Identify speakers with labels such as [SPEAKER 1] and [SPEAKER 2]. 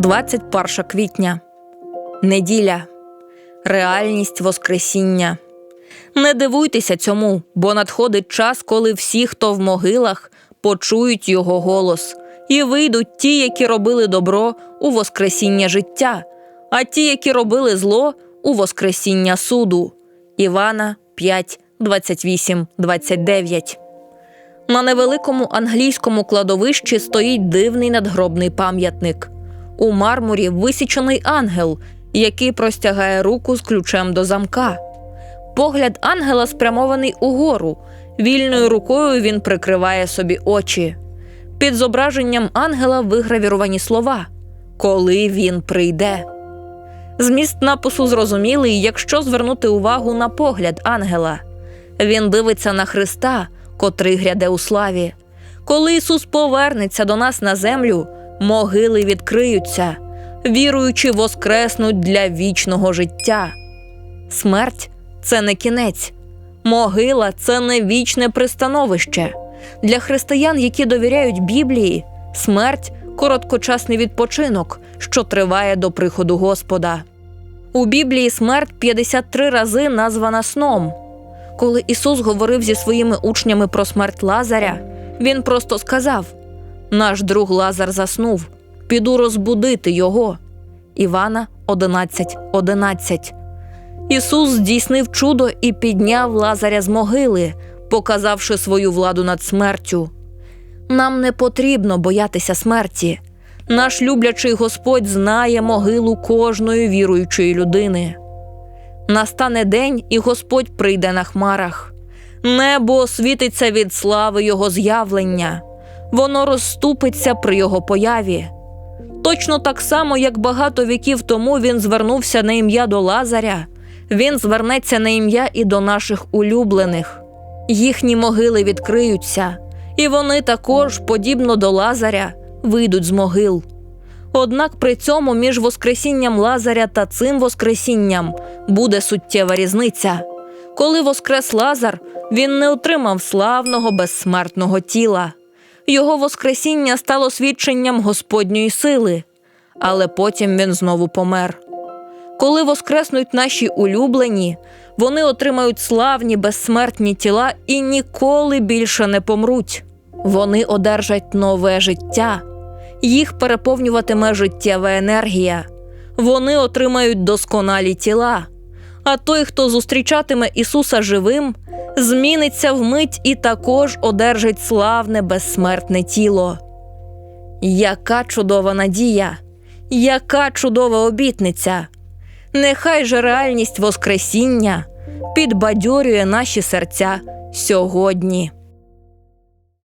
[SPEAKER 1] 21 квітня. Неділя. Реальність Воскресіння. Не дивуйтеся цьому, бо надходить час, коли всі, хто в могилах, почують його голос, і вийдуть ті, які робили добро у Воскресіння життя, а ті, які робили зло у Воскресіння суду. Івана 5, 28, 29. На невеликому англійському кладовищі стоїть дивний надгробний пам'ятник. У мармурі висічений ангел, який простягає руку з ключем до замка. Погляд ангела спрямований угору. Вільною рукою він прикриває собі очі. Під зображенням ангела вигравіровані слова Коли він прийде. Зміст напису зрозумілий, якщо звернути увагу на погляд ангела. Він дивиться на Христа, котрий гряде у славі. Коли Ісус повернеться до нас на землю, могили відкриються, віруючи, воскреснуть для вічного життя. Смерть це не кінець, могила це не вічне пристановище. Для християн, які довіряють Біблії, смерть короткочасний відпочинок, що триває до приходу Господа. У Біблії смерть 53 рази названа сном. Коли Ісус говорив зі своїми учнями про смерть Лазаря, Він просто сказав: Наш друг Лазар заснув, піду розбудити його. Івана 11, 11. Ісус здійснив чудо і підняв Лазаря з могили, показавши свою владу над смертю. Нам не потрібно боятися смерті. Наш люблячий Господь знає могилу кожної віруючої людини. Настане день, і Господь прийде на хмарах. Небо освітиться від слави Його з'явлення, воно розступиться при Його появі. Точно так само, як багато віків тому він звернувся на ім'я до Лазаря, він звернеться на ім'я і до наших улюблених. Їхні могили відкриються, і вони також, подібно до Лазаря, вийдуть з могил. Однак при цьому між Воскресінням Лазаря та цим Воскресінням буде суттєва різниця. Коли воскрес Лазар, він не отримав славного безсмертного тіла. Його Воскресіння стало свідченням Господньої сили, але потім він знову помер. Коли воскреснуть наші улюблені, вони отримають славні безсмертні тіла і ніколи більше не помруть. Вони одержать нове життя, їх переповнюватиме життєва енергія. Вони отримають досконалі тіла. А той, хто зустрічатиме Ісуса живим, зміниться вмить і також одержить славне безсмертне тіло. Яка чудова надія, яка чудова обітниця! Нехай же реальність Воскресіння підбадьорює наші серця сьогодні.